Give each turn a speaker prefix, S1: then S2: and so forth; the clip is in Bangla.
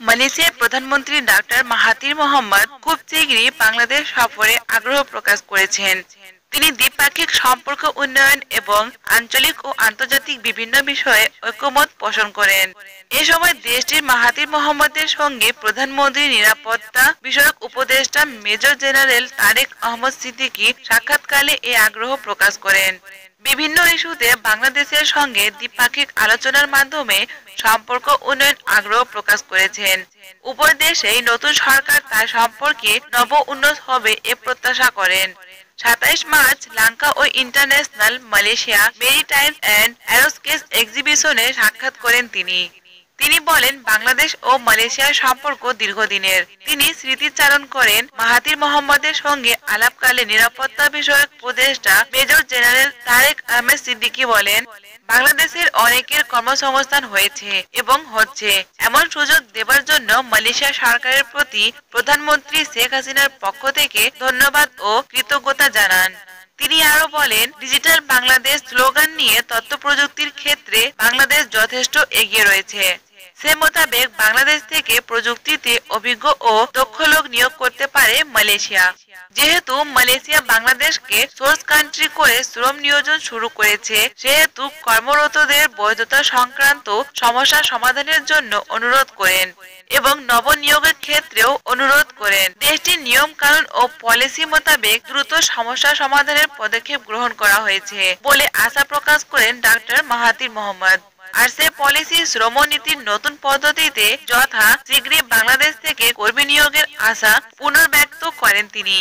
S1: মালয়েশিয়ার প্রধানমন্ত্রী ডাক্তার মাহাতির মোহাম্মদ খুব শীঘ্রই বাংলাদেশ সফরে আগ্রহ প্রকাশ করেছেন। তিনি দ্বিপাক্ষিক সম্পর্ক উন্নয়ন এবং আঞ্চলিক ও আন্তর্জাতিক বিভিন্ন বিষয়ে ঐক্যমত পোষণ করেন। এ সময় দেশটির মাহাতির মোহাম্মদের সঙ্গে প্রধানমন্ত্রী নিরাপত্তা বিষয়ক উপদেষ্টা মেজর জেনারেল তারেক আহমদ সিদ্দিকী সাক্ষাৎকালে এই আগ্রহ প্রকাশ করেন। বিভিন্ন ইস্যুতে বাংলাদেশের সঙ্গে দ্বিপাক্ষিক আলোচনার মাধ্যমে সম্পর্ক উন্নয়ন আগ্রহ প্রকাশ করেছেন। উভয় দেশেই নতুন সরকার তার সম্পর্কে নব উন্নত হবে এ প্রত্যাশা করেন। সাতাইশ March Langkawi international Malaysia maritime and aerospace এক্সিবিশনে সাক্ষাৎ করেন তিনি। তিনি বলেন, বাংলাদেশ ও মালয়েশিয়ার সম্পর্ক দীর্ঘদিনের। তিনি স্মৃতিচারণ করেন মাহাতির মোহাম্মদের সঙ্গে আলাপকালে নিরাপত্তা বিষয়ক উপদেষ্টা মেজর জেনারেল তারেক আহমেদ সিদ্দিকি বলেন বাংলাদেশের অনেকের কর্মসংস্থান হয়েছে এবং হচ্ছে। এমন সুযোগ দেবার জন্য মালয়েশিয়া সরকারের প্রতি প্রধানমন্ত্রী শেখ হাসিনার পক্ষ থেকে ধন্যবাদ ও কৃতজ্ঞতা জানান। তিনি আরও বলেন, ডিজিটাল বাংলাদেশ স্লোগান নিয়ে তথ্য প্রযুক্তির ক্ষেত্রে বাংলাদেশ যথেষ্ট এগিয়ে রয়েছে। সে মোতাবেক বাংলাদেশ থেকে প্রযুক্তিতে অভিজ্ঞ ও দক্ষ লোক নিয়োগ করতে পারে মালয়েশিয়া। যেহেতু মালয়েশিয়া বাংলাদেশকে সোর্স কান্ট্রি করে শ্রম নিয়োজন শুরু করেছে, সেহেতু কর্মরতদের বৈধতা সংক্রান্ত সমস্যা সমাধানের জন্য অনুরোধ করেন এবং নবনিয়োগের ক্ষেত্রেও অনুরোধ করেন। দেশটির নিয়ম কানুন ও পলিসি মোতাবেক দ্রুত সমস্যা সমাধানের পদক্ষেপ গ্রহণ করা হয়েছে বলে আশা প্রকাশ করেন ডাক্তার মাহাতির মোহাম্মদ। আর সে পলিসি শ্রমনীতির নতুন পদ্ধতিতে যথা শীঘ্রই বাংলাদেশ থেকে কর্মী নিয়োগের আশা পুনর্ব্যক্ত করেন তিনি।